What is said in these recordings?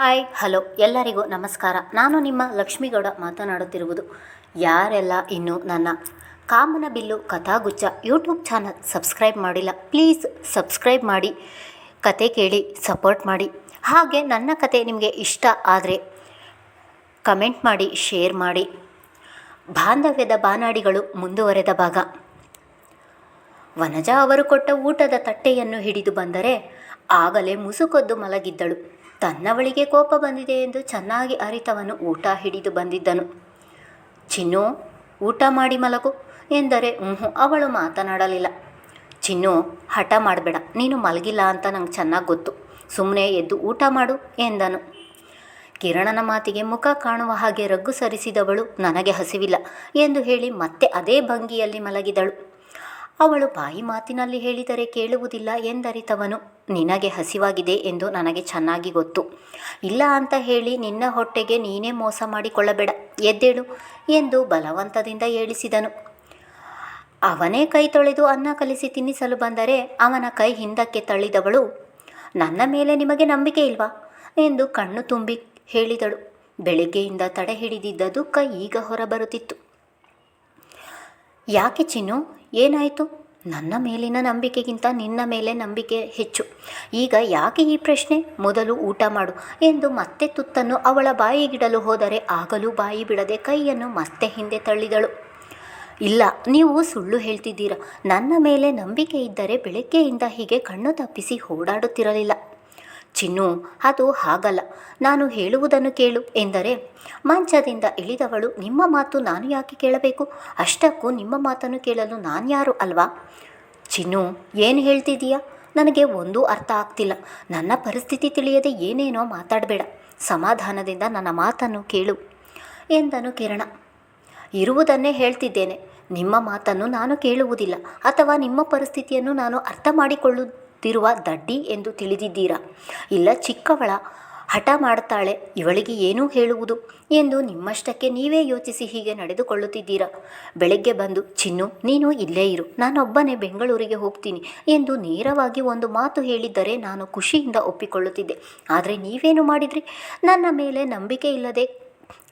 Hi hello ಎಲ್ಲರಿಗೂ ನಮಸ್ಕಾರ. ನಾನು ನಿಮ್ಮ ಲಕ್ಷ್ಮೀಗೌಡ ಮಾತನಾಡುತ್ತಿರುವುದು. ಯಾರೆಲ್ಲ ಇನ್ನೂ ನನ್ನ ಕಾಮನ ಬಿಲ್ಲು ಕಥಾಗುಚ್ಛ ಯೂಟ್ಯೂಬ್ ಚಾನಲ್ ಸಬ್ಸ್ಕ್ರೈಬ್ ಮಾಡಿಲ್ಲ, ಪ್ಲೀಸ್ ಸಬ್ಸ್ಕ್ರೈಬ್ ಮಾಡಿ, ಕತೆ ಕೇಳಿ, ಸಪೋರ್ಟ್ ಮಾಡಿ. ಹಾಗೆ ನನ್ನ ಕತೆ ನಿಮಗೆ ಇಷ್ಟ ಆದರೆ ಕಮೆಂಟ್ ಮಾಡಿ, ಶೇರ್ ಮಾಡಿ. ಬಾಂಧವ್ಯದ ಬಾನಾಡಿಗಳು ಮುಂದುವರೆದ ಭಾಗ. ವನಜಾ ಅವರು ಕೊಟ್ಟ ಊಟದ ತಟ್ಟೆಯನ್ನು ಹಿಡಿದು ಬಂದರೆ ಆಗಲೇ ಮುಸುಕೊದ್ದು ಮಲಗಿದ್ದಳು. ತನ್ನವಳಿಗೆ ಕೋಪ ಬಂದಿದೆ ಎಂದು ಚೆನ್ನಾಗಿ ಅರಿತವನು ಊಟ ಹಿಡಿದು ಬಂದಿದ್ದನು. ಚಿನ್ನು, ಊಟ ಮಾಡಿ ಮಲಗು ಎಂದರೆ ಹ್ಞೂ ಅವಳು ಮಾತನಾಡಲಿಲ್ಲ. ಚಿನ್ನು, ಹಠ ಮಾಡಬೇಡ, ನೀನು ಮಲಗಿಲ್ಲ ಅಂತ ನಂಗೆ ಚೆನ್ನಾಗಿ ಗೊತ್ತು ಸುಮ್ಮನೆ ಎದ್ದು ಊಟ ಮಾಡು ಎಂದನು. ಕಿರಣನ ಮಾತಿಗೆ ಮುಖ ಕಾಣುವ ಹಾಗೆ ರಗ್ಗು ಸರಿಸಿದವಳು ನನಗೆ ಹಸಿವಿಲ್ಲ ಎಂದು ಹೇಳಿ ಮತ್ತೆ ಅದೇ ಭಂಗಿಯಲ್ಲಿ ಮಲಗಿದಳು. ಅವಳು ಬಾಯಿ ಮಾತಿನಲ್ಲಿ ಹೇಳಿದರೆ ಕೇಳುವುದಿಲ್ಲ ಎಂದರಿತವನು. ನಿನಗೆ ಹಸಿವಾಗಿದೆ ಎಂದು ನನಗೆ ಚೆನ್ನಾಗಿ ಗೊತ್ತು. ಇಲ್ಲ ಅಂತ ಹೇಳಿ ನಿನ್ನ ಹೊಟ್ಟೆಗೆ ನೀನೇ ಮೋಸ ಮಾಡಿಕೊಳ್ಳಬೇಡ, ಎದ್ದೇಳು ಎಂದು ಬಲವಂತದಿಂದ ಏಳಿಸಿದನು ಅವನೇ ಕೈ ತೊಳೆದು ಅನ್ನ ಕಲಿಸಿ ತಿನ್ನಿಸಲು ಬಂದರೆ ಅವನ ಕೈ ಹಿಂದಕ್ಕೆ ತಳ್ಳಿದವಳು, ನನ್ನ ಮೇಲೆ ನಿಮಗೆ ನಂಬಿಕೆ ಇಲ್ವಾ ಎಂದು ಕಣ್ಣು ತುಂಬಿ ಹೇಳಿದಳು. ಬೆಳಿಗ್ಗೆಯಿಂದ ತಡೆ ಹಿಡಿದಿದ್ದ ದುಃಖ ಈಗ ಹೊರಬರುತ್ತಿತ್ತು. ಯಾಕೆ ಚಿನ್ನು? ಏನಾಯಿತು? ನನ್ನ ಮೇಲಿನ ನಂಬಿಕೆಗಿಂತ ನಿನ್ನ ಮೇಲೆ ನಂಬಿಕೆ ಹೆಚ್ಚು. ಈಗ ಯಾಕೆ ಈ ಪ್ರಶ್ನೆ? ಮೊದಲು ಊಟ ಮಾಡು ಎಂದು ಮತ್ತೆ ತುತ್ತನ್ನು ಅವಳ ಬಾಯಿಗಿಡಲು ಹೋದರೆ ಆಗಲೂ ಬಾಯಿ ಬಿಡದೆ ಕೈಯನ್ನು ಮತ್ತೆ ಹಿಂದೆ ತಳ್ಳಿದಳು. ಇಲ್ಲ, ನೀವು ಸುಳ್ಳು ಹೇಳ್ತಿದ್ದೀರಾ. ನನ್ನ ಮೇಲೆ ನಂಬಿಕೆ ಇದ್ದರೆ ಬೆಳಗ್ಗೆಯಿಂದ ಹೀಗೆ ಕಣ್ಣು ತಪ್ಪಿಸಿ ಓಡಾಡುತ್ತಿರಲಿಲ್ಲ. ಚಿನ್ನು, ಅದು ಹಾಗಲ್ಲ. ನಾನು ಹೇಳುವುದನ್ನು ಕೇಳು ಎಂದರೆ, ಮಂಚದಿಂದ ಇಳಿದವಳು ನಿಮ್ಮ ಮಾತು ನಾನು ಯಾಕೆ ಕೇಳಬೇಕು? ಅಷ್ಟಕ್ಕೂ ನಿಮ್ಮ ಮಾತನ್ನು ಕೇಳಲು ನಾನು ಯಾರು ಅಲ್ವಾ? ಚಿನ್ನು, ಏನು ಹೇಳ್ತಿದ್ದೀಯಾ? ನನಗೆ ಒಂದೂ ಅರ್ಥ ಆಗ್ತಿಲ್ಲ. ನನ್ನ ಪರಿಸ್ಥಿತಿ ತಿಳಿಯದೆ ಏನೇನೋ ಮಾತಾಡಬೇಡ. ಸಮಾಧಾನದಿಂದ ನನ್ನ ಮಾತನ್ನು ಕೇಳು ಎಂದನು ಕಿರಣ. ಇರುವುದನ್ನೇ ಹೇಳ್ತಿದ್ದೇನೆ. ನಿಮ್ಮ ಮಾತನ್ನು ನಾನು ಕೇಳುವುದಿಲ್ಲ. ಅಥವಾ ನಿಮ್ಮ ಪರಿಸ್ಥಿತಿಯನ್ನು ನಾನು ಅರ್ಥ ಮಾಡಿಕೊಳ್ಳುತ್ತಿರುವ ದಡ್ಡಿ ಎಂದು ತಿಳಿದಿದ್ದೀರಾ? ಇಲ್ಲ, ಚಿಕ್ಕವಳ ಹಠ ಮಾಡ್ತಾಳೆ, ಇವಳಿಗೆ ಏನೂ ಹೇಳುವುದು? ಎಂದು ನಿಮ್ಮಷ್ಟಕ್ಕೆ ನೀವೇ ಯೋಚಿಸಿ ಹೀಗೆ ನಡೆದುಕೊಳ್ಳುತ್ತಿದ್ದೀರಾ? ಬೆಳಗ್ಗೆ ಬಂದು, ಚಿನ್ನು, ನೀನು ಇಲ್ಲೇ ಇರು, ನಾನೊಬ್ಬನೇ ಬೆಂಗಳೂರಿಗೆ ಹೋಗ್ತೀನಿ ಎಂದು ನೇರವಾಗಿ ಒಂದು ಮಾತು ಹೇಳಿದ್ದರೆ ನಾನು ಖುಷಿಯಿಂದ ಒಪ್ಪಿಕೊಳ್ಳುತ್ತಿದ್ದೆ. ಆದರೆ ನೀವೇನು ಮಾಡಿದ್ರಿ? ನನ್ನ ಮೇಲೆ ನಂಬಿಕೆ ಇಲ್ಲದೆ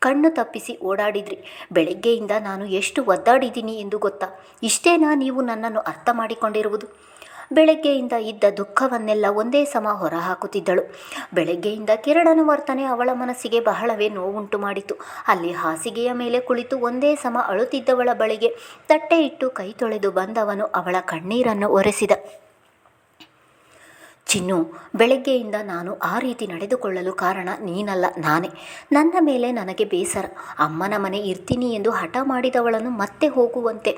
ಕಣ್ಣು ತಪ್ಪಿಸಿ ಓಡಾಡಿದ್ರಿ. ಬೆಳಗ್ಗೆಯಿಂದ ನಾನು ಎಷ್ಟು ಒದ್ದಾಡಿದ್ದೀನಿ ಎಂದು ಗೊತ್ತಾ? ಇಷ್ಟೇನಾ ನೀವು ನನ್ನನ್ನು ಅರ್ಥ ಮಾಡಿಕೊಂಡಿರುವುದು? ಬೆಳಗ್ಗೆಯಿಂದ ಇದ್ದ ದುಃಖವನ್ನೆಲ್ಲ ಒಂದೇ ಸಮ ಹೊರಹಾಕುತ್ತಿದ್ದಳು. ಬೆಳಗ್ಗೆಯಿಂದ ಕಿರಣನ ವರ್ತನೆ ಅವಳ ಮನಸ್ಸಿಗೆ ಬಹಳವೇ ನೋವುಂಟು ಮಾಡಿತು. ಅಲ್ಲಿ ಹಾಸಿಗೆಯ ಮೇಲೆ ಕುಳಿತು ಒಂದೇ ಸಮ ಅಳುತ್ತಿದ್ದವಳ ಬಳಿಗೆ ತಟ್ಟೆ ಇಟ್ಟು ಕೈ ತೊಳೆದು ಬಂದವನು ಅವಳ ಕಣ್ಣೀರನ್ನು ಒರೆಸಿದ. ಚಿನ್ನು, ಬೆಳಗ್ಗೆಯಿಂದ ನಾನು ಆ ರೀತಿ ನಡೆದುಕೊಳ್ಳಲು ಕಾರಣ ನೀನಲ್ಲ, ನಾನೇ. ನನ್ನ ಮೇಲೆ ನನಗೆ ಬೇಸರ. ಅಮ್ಮನ ಮನೆ ಇರ್ತೀನಿ ಎಂದು ಹಠ ಮಾಡಿದವಳನ್ನು ಮತ್ತೆ ಹೋಗುವಂತೆ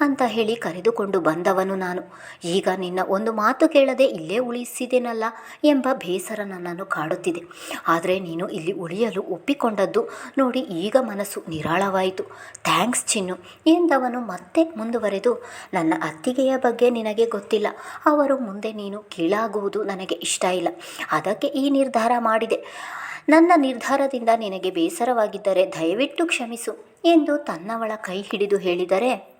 ಅಂತ ಹೇಳಿ ಕರೆದುಕೊಂಡು ಬಂದವನು ನಾನು. ಈಗ ನಿನ್ನ ಒಂದು ಮಾತು ಕೇಳದೆ ಇಲ್ಲೇ ಉಳಿಸಿದೆನಲ್ಲ ಎಂಬ ಬೇಸರ ನನ್ನನ್ನು ಕಾಡುತ್ತಿದೆ. ಆದರೆ ನೀನು ಇಲ್ಲಿ ಉಳಿಯಲು ಒಪ್ಪಿಕೊಂಡದ್ದು ನೋಡಿ ಈಗ ಮನಸ್ಸು ನಿರಾಳವಾಯಿತು. ಥ್ಯಾಂಕ್ಸ್ ಚಿನ್ನು ಎಂದವನು ಮತ್ತೆ ಮುಂದುವರೆದು, ನನ್ನ ಅತ್ತಿಗೆಯ ಬಗ್ಗೆ ನಿನಗೆ ಗೊತ್ತಿಲ್ಲ. ಅವರು ಮುಂದೆ ನೀನು ಕೀಳಾಗುವುದು ನನಗೆ ಇಷ್ಟ ಇಲ್ಲ. ಅದಕ್ಕೆ ಈ ನಿರ್ಧಾರ ಮಾಡಿದೆ. ನನ್ನ ನಿರ್ಧಾರದಿಂದ ನಿನಗೆ ಬೇಸರವಾಗಿದ್ದರೆ ದಯವಿಟ್ಟು ಕ್ಷಮಿಸು ಎಂದು ತನ್ನವಳ ಕೈ ಹಿಡಿದು ಹೇಳಿದರೆ,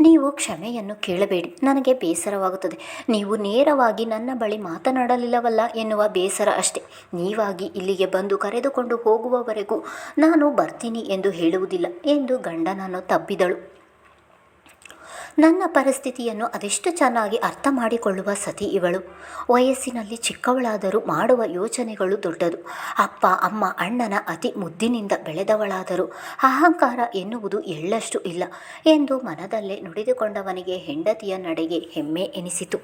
ನೀವು ಕ್ಷಮೆಯನ್ನು ಕೇಳಬೇಡಿ. ನನಗೆ ಬೇಸರವಾಗುತ್ತದೆ. ನೀವು ನೇರವಾಗಿ ನನ್ನ ಬಳಿ ಮಾತನಾಡಲಿಲ್ಲವಲ್ಲ ಎನ್ನುವ ಬೇಸರ ಅಷ್ಟೆ. ನೀವಾಗಿ ಇಲ್ಲಿಗೆ ಬಂದು ಕರೆದುಕೊಂಡು ಹೋಗುವವರೆಗೂ ನಾನು ಬರ್ತೀನಿ ಎಂದು ಹೇಳುವುದಿಲ್ಲ ಎಂದು ಗಂಡನನ್ನು ತಬ್ಬಿದಳು. ನನ್ನ ಪರಿಸ್ಥಿತಿಯನ್ನು ಅದೆಷ್ಟು ಚೆನ್ನಾಗಿ ಅರ್ಥ ಮಾಡಿಕೊಳ್ಳುವ ಸತಿ ಇವಳು. ವಯಸ್ಸಿನಲ್ಲಿ ಚಿಕ್ಕವಳಾದರೂ ಮಾಡುವ ಯೋಚನೆಗಳು ದೊಡ್ಡದು. ಅಪ್ಪ, ಅಮ್ಮ, ಅಣ್ಣನ ಅತಿ ಮುದ್ದಿನಿಂದ ಬೆಳೆದವಳಾದರೂ ಅಹಂಕಾರ ಎನ್ನುವುದು ಎಳ್ಳಷ್ಟು ಇಲ್ಲ ಎಂದು ಮನದಲ್ಲೇ ನುಡಿದುಕೊಂಡವನಿಗೆ ಹೆಂಡತಿಯ ನಡೆಗೆ ಹೆಮ್ಮೆ ಎನಿಸಿತು.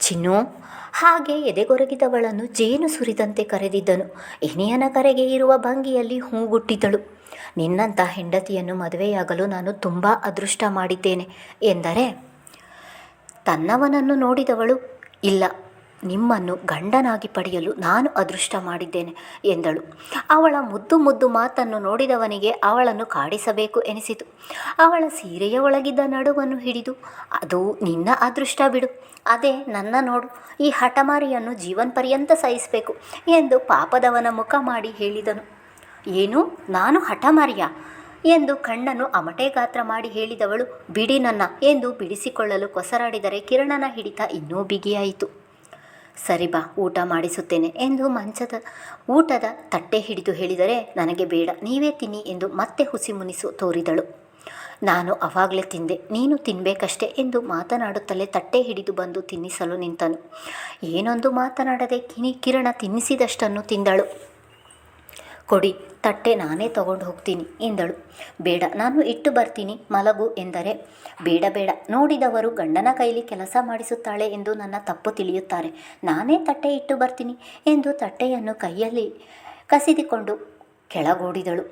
ಚಿನ್ನು, ಹಾಗೆ ಎದೆಗೊರಗಿದವಳನ್ನು ಜೇನು ಸುರಿದಂತೆ ಕರೆದಿದ್ದನು. ಇನಿಯನ ಕರೆಗೆ ಇರುವ ಭಂಗಿಯಲ್ಲಿ ಹೂಗುಟ್ಟಿದಳು ನಿನ್ನಂಥ ಹೆಂಡತಿಯನ್ನು ಮದುವೆಯಾಗಲು ನಾನು ತುಂಬ ಅದೃಷ್ಟ ಮಾಡಿದ್ದೇನೆ ಎಂದರೆ, ತನ್ನವನನ್ನು ನೋಡಿದವಳು ಇಲ್ಲ, ನಿಮ್ಮನ್ನು ಗಂಡನಾಗಿ ಪಡೆಯಲು ನಾನು ಅದೃಷ್ಟ ಮಾಡಿದ್ದೇನೆ ಎಂದಳು. ಅವಳ ಮುದ್ದು ಮುದ್ದು ಮಾತನ್ನು ನೋಡಿದವನಿಗೆ ಅವಳನ್ನು ಕಾಡಿಸಬೇಕು ಎನಿಸಿತು. ಅವಳ ಸೀರೆಯ ಒಳಗಿದ್ದ ನಡುವನ್ನು ಹಿಡಿದು, ಅದು ನಿನ್ನ ಅದೃಷ್ಟ ಬಿಡು, ಅದೇ ನನ್ನ ನೋಡು, ಈ ಹಠಮಾರಿಯನ್ನು ಜೀವನ್ ಪರ್ಯಂತ ಸಹಿಸಬೇಕು ಎಂದು ಪಾಪದವನ ಮುಖ ಮಾಡಿ ಹೇಳಿದನು. ಏನು? ನಾನು ಹಠಮಾರಿಯ? ಎಂದು ಕಣ್ಣನ್ನು ಅಮಟೆ ಗಾತ್ರ ಮಾಡಿ ಹೇಳಿದವಳು, ಬಿಡಿ ನನ್ನ ಎಂದು ಬಿಡಿಸಿಕೊಳ್ಳಲು ಕೊಸರಾಡಿದರೆ ಕಿರಣನ ಹಿಡಿತ ಇನ್ನೂ ಬಿಗಿಯಾಯಿತು. ಸರಿ ಬಾ, ಊಟ ಮಾಡಿಸುತ್ತೇನೆ ಎಂದು ಮಂಚದ, ಊಟದ ತಟ್ಟೆ ಹಿಡಿದು ಹೇಳಿದರೆ, ನನಗೆ ಬೇಡ, ನೀವೇ ತಿನ್ನಿ ಎಂದು ಮತ್ತೆ ಹುಸಿ ಮುನಿಸು ತೋರಿದಳು. ನಾನು ಅವಾಗಲೇ ತಿಂದೆ, ನೀನು ತಿನ್ನಬೇಕಷ್ಟೆ ಎಂದು ಮಾತನಾಡುತ್ತಲೇ ತಟ್ಟೆ ಹಿಡಿದು ಬಂದು ತಿನ್ನಿಸಲು ನಿಂತನು. ಏನೊಂದು ಮಾತನಾಡದೆ ಕಿನಿ ಕಿರಣ ತಿನ್ನಿಸಿದಷ್ಟನ್ನು ತಿಂದಳು. ಕೊಡಿ, ತಟ್ಟೆ ನಾನೇ ತಗೊಂಡು ಹೋಗ್ತೀನಿ ಎಂದಳು. ಬೇಡ, ನಾನು ಇಟ್ಟು ಬರ್ತೀನಿ, ಮಲಗು ಎಂದರೆ. ಬೇಡ ಬೇಡ, ನೋಡಿದವರು ಗಂಡನ ಕೈಲಿ ಕೆಲಸ ಮಾಡಿಸುತ್ತಾಳೆ ಎಂದು ನನ್ನ ತಪ್ಪು ತಿಳಿಯುತ್ತಾರೆ. ನಾನೇ ತಟ್ಟೆ ಇಟ್ಟು ಬರ್ತೀನಿ ಎಂದು ತಟ್ಟೆಯನ್ನು ಕೈಯಲ್ಲಿ ಕಸಿದುಕೊಂಡು ಕೆಳಗೂಡಿದಳು.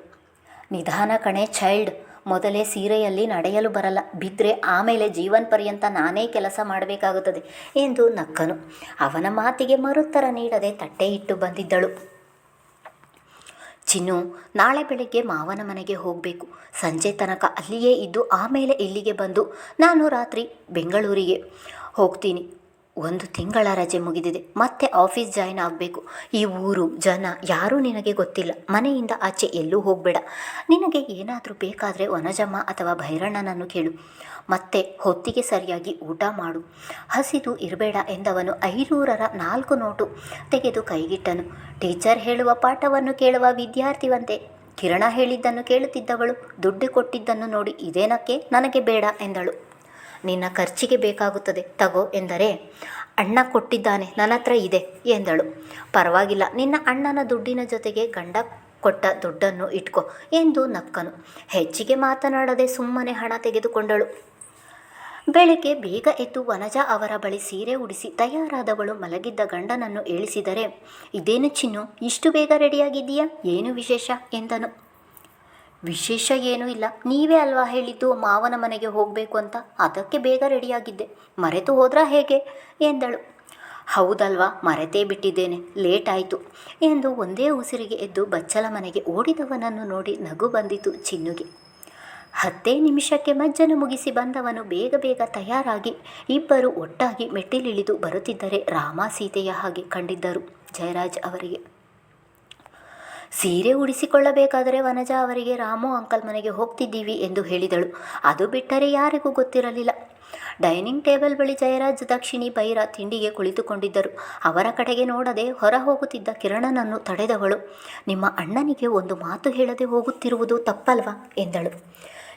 ನಿಧಾನ ಕಣೆ ಚೈಲ್ಡ್ ಮೊದಲೇ ಸೀರೆಯಲ್ಲಿ ನಡೆಯಲು ಬರಲ್ಲ ಬಿದ್ದರೆ ಆಮೇಲೆ ಜೀವನ್ ಪರ್ಯಂತ ನಾನೇ ಕೆಲಸ ಮಾಡಬೇಕಾಗುತ್ತದೆ ಎಂದು ನಕ್ಕನು. ಅವನ ಮಾತಿಗೆ ಮರುತ್ತರ ನೀಡದೆ ತಟ್ಟೆ ಇಟ್ಟು ಬಂದಿದ್ದಳು. ಚಿನ್ನು, ನಾಳೆ ಬೆಳಗ್ಗೆ ಮಾವನ ಮನೆಗೆ ಹೋಗಬೇಕು. ಸಂಜೆ ತನಕ ಅಲ್ಲಿಯೇ ಇದ್ದು ಆಮೇಲೆ ಇಲ್ಲಿಗೆ ಬಂದು ನಾನು ರಾತ್ರಿ ಬೆಂಗಳೂರಿಗೆ ಹೋಗ್ತೀನಿ. ಒಂದು ತಿಂಗಳ ರಜೆ ಮುಗಿದಿದೆ. ಮತ್ತೆ ಆಫೀಸ್ ಜಾಯ್ನ್ ಆಗಬೇಕು. ಈ ಊರು, ಜನ ಯಾರೂ ನಿನಗೆ ಗೊತ್ತಿಲ್ಲ. ಮನೆಯಿಂದ ಆಚೆ ಎಲ್ಲೂ ಹೋಗಬೇಡ. ನಿನಗೆ ಏನಾದರೂ ಬೇಕಾದರೆ ವನಜಮ್ಮ ಅಥವಾ ಭೈರಣ್ಣನನ್ನು ಕೇಳು. ಮತ್ತೆ ಹೊತ್ತಿಗೆ ಸರಿಯಾಗಿ ಊಟ ಮಾಡು. ಹಸಿದು ಇರಬೇಡ ಎಂದವನು ಐನೂರರ ನಾಲ್ಕು ನೋಟು ತೆಗೆದು ಕೈಗಿಟ್ಟನು. ಟೀಚರ್ ಹೇಳುವ ಪಾಠವನ್ನು ಕೇಳುವ ವಿದ್ಯಾರ್ಥಿವಂತೆ. ಕಿರಣ ಹೇಳಿದ್ದನ್ನು ಕೇಳುತ್ತಿದ್ದವಳು. ದುಡ್ಡು ಕೊಟ್ಟಿದ್ದನ್ನು ನೋಡಿ ಇದೇನಕ್ಕೆ? ನನಗೆ ಬೇಡ ಎಂದಳು. ನಿನ್ನ ಖರ್ಚಿಗೆ ಬೇಕಾಗುತ್ತದೆ. ತಗೋ ಎಂದರೆ, ಅಣ್ಣ ಕೊಟ್ಟಿದ್ದಾನೆ, ನನ್ನ ಹತ್ರ ಇದೆ ಎಂದಳು. ಪರವಾಗಿಲ್ಲ, ನಿನ್ನ ಅಣ್ಣನ ದುಡ್ಡಿನ ಜೊತೆಗೆ ಗಂಡ ಕೊಟ್ಟ ದುಡ್ಡನ್ನು ಇಟ್ಕೋ ಎಂದು ನಕ್ಕನು. ಹೆಚ್ಚಿಗೆ ಮಾತನಾಡದೆ ಸುಮ್ಮನೆ ಹಣ ತೆಗೆದುಕೊಂಡಳು. ಬೆಳಗ್ಗೆ ಬೇಗ ಎದ್ದು ವನಜ ಅವರ ಬಳಿ ಸೀರೆ ಉಡಿಸಿ ತಯಾರಾದವಳು ಮಲಗಿದ್ದ ಗಂಡನನ್ನು ಏಳಿಸಿದರೆ ಇದೇನು ಚಿನ್ನು, ಇಷ್ಟು ಬೇಗ ರೆಡಿಯಾಗಿದ್ದೀಯಾ? ಏನು ವಿಶೇಷ? ಎಂದನು. ವಿಶೇಷ ಏನೂ ಇಲ್ಲ. ನೀವೇ ಅಲ್ವಾ ಹೇಳಿದ್ದು ಮಾವನ ಮನೆಗೆ ಹೋಗಬೇಕು ಅಂತ? ಅದಕ್ಕೆ ಬೇಗ ರೆಡಿಯಾಗಿದ್ದೆ. ಮರೆತು ಹೋದ್ರಾ ಹೇಗೆ? ಎಂದಳು. ಹೌದಲ್ವಾ, ಮರೆತೇ ಬಿಟ್ಟಿದ್ದೇನೆ. ಲೇಟ್ ಆಯಿತು ಎಂದು ಒಂದೇ ಉಸಿರಿಗೆ ಎದ್ದು ಬಚ್ಚಲ ಮನೆಗೆ ಓಡಿದವನನ್ನು ನೋಡಿ ನಗು ಬಂದಿತು ಚಿನ್ನುಗೆ. ಹತ್ತೇ ನಿಮಿಷಕ್ಕೆ ಮಜ್ಜನ ಮುಗಿಸಿ ಬಂದವನು ಬೇಗ ಬೇಗ ತಯಾರಾಗಿ ಇಬ್ಬರು ಒಟ್ಟಾಗಿ ಮೆಟ್ಟಿಲಿಳಿದು ಬರುತ್ತಿದ್ದರೆ ರಾಮ ಸೀತೆಯ ಹಾಗೆ ಕಂಡಿದ್ದರು ಜಯರಾಜ್ ಅವರಿಗೆ. ಸೀರೆ ಉಡಿಸಿಕೊಳ್ಳಬೇಕಾದರೆ ವನಜಾ ಅವರಿಗೆ ರಾಮು ಅಂಕಲ್ ಮನೆಗೆ ಹೋಗ್ತಿದ್ದೀವಿ ಎಂದು ಹೇಳಿದಳು. ಅದು ಬಿಟ್ಟರೆ ಯಾರಿಗೂ ಗೊತ್ತಿರಲಿಲ್ಲ. ಡೈನಿಂಗ್ ಟೇಬಲ್ ಬಳಿ ಜಯರಾಜ್, ದಕ್ಷಿಣಿ, ಬೈರ ತಿಂಡಿಗೆ ಕುಳಿತುಕೊಂಡಿದ್ದರು. ಅವರ ಕಡೆಗೆ ನೋಡದೆ ಹೊರ ಹೋಗುತ್ತಿದ್ದ ಕಿರಣನನ್ನು ತಡೆದವಳು. ನಿಮ್ಮ ಅಣ್ಣನಿಗೆ ಒಂದು ಮಾತು ಹೇಳದೆ ಹೋಗುತ್ತಿರುವುದು ತಪ್ಪಲ್ವಾ? ಎಂದಳು.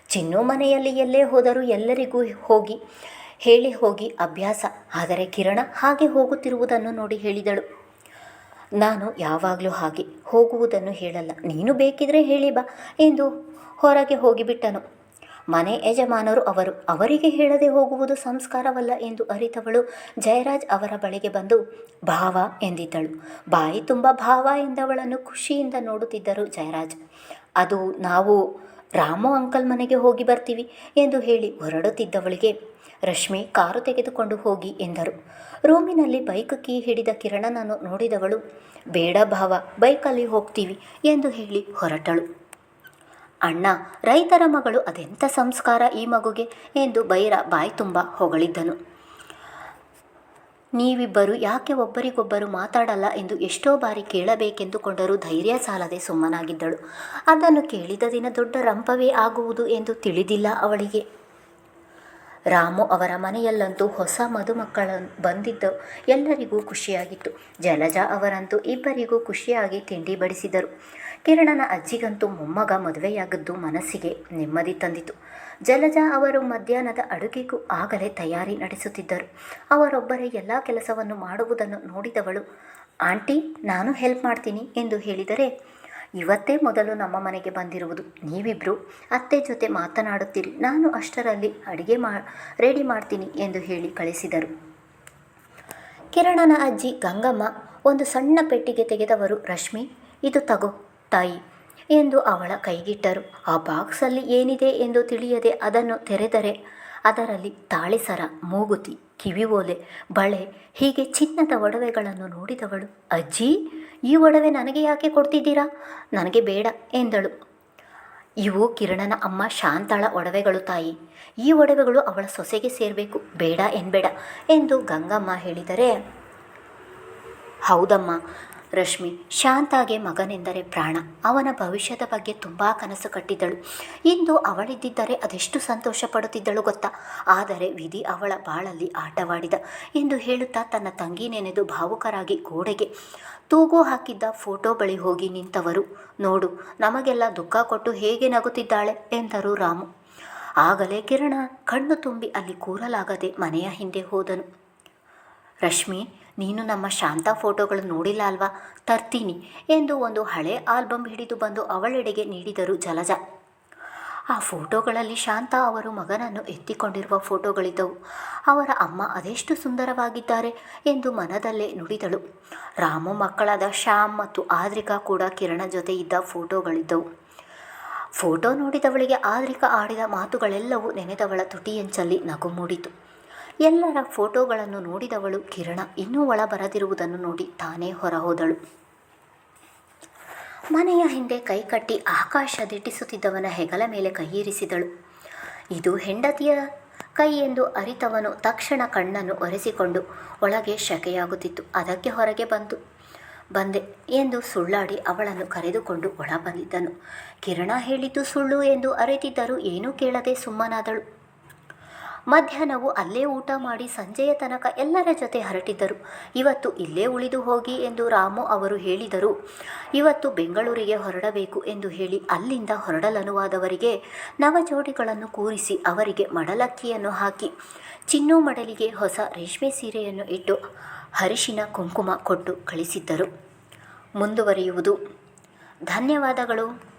ಚಿನ್ನು ಮನೆಯಲ್ಲಿ ಎಲ್ಲೇ ಹೋದರೂ ಎಲ್ಲರಿಗೂ ಹೋಗಿ, ಹೇಳಿ ಹೋಗಿ ಅಭ್ಯಾಸ. ಆದರೆ ಕಿರಣ ಹಾಗೆ ಹೋಗುತ್ತಿರುವುದನ್ನು ನೋಡಿ ಹೇಳಿದಳು. ನಾನು ಯಾವಾಗಲೂ ಹಾಗೆ ಹೋಗುವುದನ್ನು ಹೇಳಲ್ಲ. ನೀನು ಬೇಕಿದ್ರೆ ಹೇಳಿ ಬಾ. ಎಂದು ಹೊರಗೆ ಹೋಗಿಬಿಟ್ಟನು. ಮನೆ ಯಜಮಾನರು ಅವರು, ಅವರಿಗೆ ಹೇಳದೆ ಹೋಗುವುದು ಸಂಸ್ಕಾರವಲ್ಲ ಎಂದು ಅರಿತವಳು. ಜಯರಾಜ್ ಅವರ ಬಳಿಗೆ ಬಂದು, ಭಾವ ಎಂದಿದ್ದಳು. ಬಾಯಿ ತುಂಬ ಭಾವ ಎಂದವಳನ್ನು ಖುಷಿಯಿಂದ ನೋಡುತ್ತಿದ್ದರು ಜಯರಾಜ್. ಅದು ನಾವು ರಾಮು ಅಂಕಲ್ ಮನೆಗೆ ಹೋಗಿ ಬರ್ತೀವಿ ಎಂದು ಹೇಳಿ ಹೊರಡುತ್ತಿದ್ದವಳಿಗೆ, ರಶ್ಮಿ, ಕಾರು ತೆಗೆದುಕೊಂಡು ಹೋಗಿ, ಎಂದರು. ರೂಮಿನಲ್ಲಿ ಬೈಕ್ ಕೀ ಹಿಡಿದ ಕಿರಣನನ್ನು ನೋಡಿದವಳು, ಬೇಡ ಭಾವ, ಬೈಕಲ್ಲಿ ಹೋಗ್ತೀವಿ, ಎಂದು ಹೇಳಿ ಹೊರಟಳು. ಅಣ್ಣ, ರೈತರ ಮಗಳು ಅದೆಂಥ ಸಂಸ್ಕಾರ ಈ ಮಗುಗೆ, ಎಂದು ಬೈರ ಬಾಯಿ ತುಂಬ ಹೊಗಳಿದ್ದನು. ನೀವಿಬ್ಬರು ಯಾಕೆ ಒಬ್ಬರಿಗೊಬ್ಬರು ಮಾತಾಡಲ್ಲ ಎಂದು ಎಷ್ಟೋ ಬಾರಿ ಕೇಳಬೇಕೆಂದುಕೊಂಡರೂ ಧೈರ್ಯ ಸಾಲದೆ ಸುಮ್ಮನಾಗಿದ್ದಳು. ಅದನ್ನು ಕೇಳಿದ ದಿನ ದೊಡ್ಡ ರಂಪವೇ ಆಗುವುದು ಎಂದು ತಿಳಿದಿಲ್ಲ ಅವಳಿಗೆ. ರಾಮು ಅವರ ಮನೆಯಲ್ಲಂತೂ ಹೊಸ ಮದುಮಕ್ಕಳ ಬಂದಿದ್ದು ಎಲ್ಲರಿಗೂ ಖುಷಿಯಾಗಿತ್ತು. ಜಲಜಾ ಅವರಂತೂ ಇಬ್ಬರಿಗೂ ಖುಷಿಯಾಗಿ ತಿಂಡಿ ಬಡಿಸಿದರು. ಕಿರಣನ ಅಜ್ಜಿಗಂತೂ ಮೊಮ್ಮಗ ಮದುವೆಯಾಗದ್ದು ಮನಸ್ಸಿಗೆ ನೆಮ್ಮದಿ ತಂದಿತು. ಜಲಜಾ ಅವರು ಮಧ್ಯಾಹ್ನದ ಅಡುಗೆಗೂ ಆಗಲೇ ತಯಾರಿ ನಡೆಸುತ್ತಿದ್ದರು. ಅವರೊಬ್ಬರೇ ಎಲ್ಲ ಕೆಲಸವನ್ನು ಮಾಡುವುದನ್ನು ನೋಡಿದವಳು, ಆಂಟಿ, ನಾನು ಹೆಲ್ಪ್ ಮಾಡ್ತೀನಿ ಎಂದು ಹೇಳಿದರೆ ಇವತ್ತೇ ಮೊದಲು ನಮ್ಮ ಮನೆಗೆ ಬಂದಿರುವುದು. ನೀವಿಬ್ಬರು ಅತ್ತೆ ಜೊತೆ ಮಾತನಾಡುತ್ತೀರಿ. ನಾನು ಅಷ್ಟರಲ್ಲಿ ಅಡುಗೆ ಮಾ, ರೆಡಿ ಮಾಡ್ತೀನಿ ಎಂದು ಹೇಳಿ ಕಳಿಸಿದರು. ಕಿರಣನ ಅಜ್ಜಿ ಗಂಗಮ್ಮ ಒಂದು ಸಣ್ಣ ಪೆಟ್ಟಿಗೆ ತೆಗೆದವರು, ರಶ್ಮಿ, ಇದು ತಗೋ, ತಾಯಿ, ಎಂದು ಅವಳ ಕೈಗಿಟ್ಟರು. ಆ ಬಾಕ್ಸಲ್ಲಿ ಏನಿದೆ ಎಂದು ತಿಳಿಯದೆ ಅದನ್ನು ತೆರೆದರೆ ಅದರಲ್ಲಿ ತಾಳಿಸರ, ಮೂಗುತಿ, ಕಿವಿ ಓಲೆ, ಬಳೆ, ಹೀಗೆ ಚಿನ್ನದ ಒಡವೆಗಳನ್ನು ನೋಡಿದವಳು. ಅಜ್ಜಿ ಈ ಒಡವೆ ನನಗೆ ಯಾಕೆ ಕೊಡ್ತಿದ್ದೀರಾ? ನನಗೆ ಬೇಡ, ಎಂದಳು. ಇವು ಕಿರಣನ ಅಮ್ಮ ಶಾಂತಾಳ ಒಡವೆಗಳು ತಾಯಿ. ಈ ಒಡವೆಗಳು ಅವಳ ಸೊಸೆಗೆ ಸೇರಬೇಕು, ಬೇಡ ಎನ್ಬೇಡ ಎಂದು ಗಂಗಮ್ಮ ಹೇಳಿದರೆ, ಹೌದಮ್ಮ ರಶ್ಮಿ ಶಾಂತಾಗೆ ಮಗನೆಂದರೆ ಪ್ರಾಣ. ಅವನ ಭವಿಷ್ಯದ ಬಗ್ಗೆ ತುಂಬ ಕನಸು ಕಟ್ಟಿದ್ದಳು. ಇಂದು ಅವಳಿದ್ದಿದ್ದರೆ ಅದೆಷ್ಟು ಸಂತೋಷ ಪಡುತ್ತಿದ್ದಳು ಗೊತ್ತಾ. ಆದರೆ ವಿಧಿ ಅವಳ ಬಾಳಲ್ಲಿ ಆಟವಾಡಿದ. ಎಂದು ಹೇಳುತ್ತಾ ತನ್ನ ತಂಗಿ ನೆನೆದು ಭಾವುಕರಾಗಿ ಗೋಡೆಗೆ ತೂಗು ಹಾಕಿದ್ದ ಫೋಟೋ ಬಳಿ ಹೋಗಿ ನಿಂತವರು. ನೋಡು, ನಮಗೆಲ್ಲ ದುಃಖ ಕೊಟ್ಟು ಹೇಗೆ ನಗುತ್ತಿದ್ದಾಳೆ? ಎಂದರು ರಾಮು. ಆಗಲೇ ಕಿರಣ ಕಣ್ಣು ತುಂಬಿ ಅಲ್ಲಿ ಕೂರಲಾಗದೆ ಮನೆಯ ಹಿಂದೆ ಹೋದನು. ರಶ್ಮಿ ನೀನು ನಮ್ಮ ಶಾಂತ ಫೋಟೋಗಳು ನೋಡಿಲ್ಲ ಅಲ್ವಾ? ತರ್ತೀನಿ ಎಂದು ಒಂದು ಹಳೆ ಆಲ್ಬಮ್ ಹಿಡಿದು ಬಂದು ಅವಳೆಡೆಗೆ ನೀಡಿದರು ಜಲಜ. ಆ ಫೋಟೋಗಳಲ್ಲಿ ಶಾಂತ ಅವರು ಮಗನನ್ನು ಎತ್ತಿಕೊಂಡಿರುವ ಫೋಟೋಗಳಿದ್ದವು. ಅವರ ಅಮ್ಮ ಅದೆಷ್ಟು ಸುಂದರವಾಗಿದ್ದಾರೆ ಎಂದು ಮನದಲ್ಲೇ ನುಡಿದಳು. ರಾಮು ಮಕ್ಕಳಾದ ಶ್ಯಾಮ್ ಮತ್ತು ಆದ್ರಿಕಾ ಕೂಡ ಕಿರಣ ಜೊತೆ ಇದ್ದ ಫೋಟೋಗಳಿದ್ದವು. ಫೋಟೋ ನೋಡಿದವಳಿಗೆ ಆದ್ರಿಕಾ ಆಡಿದ ಮಾತುಗಳೆಲ್ಲವೂ ನೆನೆದವಳ ತುಟಿಯಂಚಲ್ಲಿ ನಗು ಮೂಡಿತು. ಎಲ್ಲರ ಫೋಟೋಗಳನ್ನು ನೋಡಿದವಳು ಕಿರಣ. ಇನ್ನೂ ಒಳ ಬರದಿರುವುದನ್ನು ನೋಡಿ ತಾನೇ ಹೊರಹೋದಳು. ಮನೆಯ ಹಿಂದೆ ಕೈಕಟ್ಟಿ ಆಕಾಶ ದಿಟ್ಟಿಸುತ್ತಿದ್ದವನ ಹೆಗಲ ಮೇಲೆ ಕೈಯಿರಿಸಿದಳು ಇದು ಹೆಂಡತಿಯ ಕೈ ಎಂದು ಅರಿತವನು ತಕ್ಷಣ ಕಣ್ಣನ್ನು ಒರೆಸಿಕೊಂಡು ಒಳಗೆ ಶಕೆಯಾಗುತ್ತಿತ್ತು. ಅದಕ್ಕೆ ಹೊರಗೆ ಬಂತು ಬಂದೆ ಎಂದು ಸುಳ್ಳಾಡಿ ಅವಳನ್ನು ಕರೆದುಕೊಂಡು ಒಳ ಬಂದಿದ್ದನು ಕಿರಣ ಹೇಳಿದ್ದು ಸುಳ್ಳು ಎಂದು ಅರಿತಿದ್ದರೂ ಏನೂ ಕೇಳದೆ ಸುಮ್ಮನಾದಳು. ಮಧ್ಯಾಹ್ನವು ಅಲ್ಲೇ ಊಟ ಮಾಡಿ ಸಂಜೆಯ ತನಕ ಎಲ್ಲರ ಜೊತೆ ಹರಟಿದ್ದರು ಇವತ್ತು ಇಲ್ಲೇ ಉಳಿದು ಹೋಗಿ ಎಂದು ರಾಮು ಅವರು ಹೇಳಿದರು. ಇವತ್ತು ಬೆಂಗಳೂರಿಗೆ ಹೊರಡಬೇಕು ಎಂದು ಹೇಳಿ ಅಲ್ಲಿಂದ ಹೊರಡಲನುವಾದವರಿಗೆ ನವಜೋಡಿಗಳನ್ನು ಕೂರಿಸಿ ಅವರಿಗೆ ಮಡಲಕ್ಕಿಯನ್ನು ಹಾಕಿ, ಚಿನ್ನು ಮಡಲಿಗೆ ಹೊಸ ರೇಷ್ಮೆ ಸೀರೆಯನ್ನು ಇಟ್ಟು ಹರಿಶಿನ ಕುಂಕುಮ ಕೊಟ್ಟು ಕಳಿಸಿದ್ದರು. ಮುಂದುವರಿಯುವುದು. ಧನ್ಯವಾದಗಳು.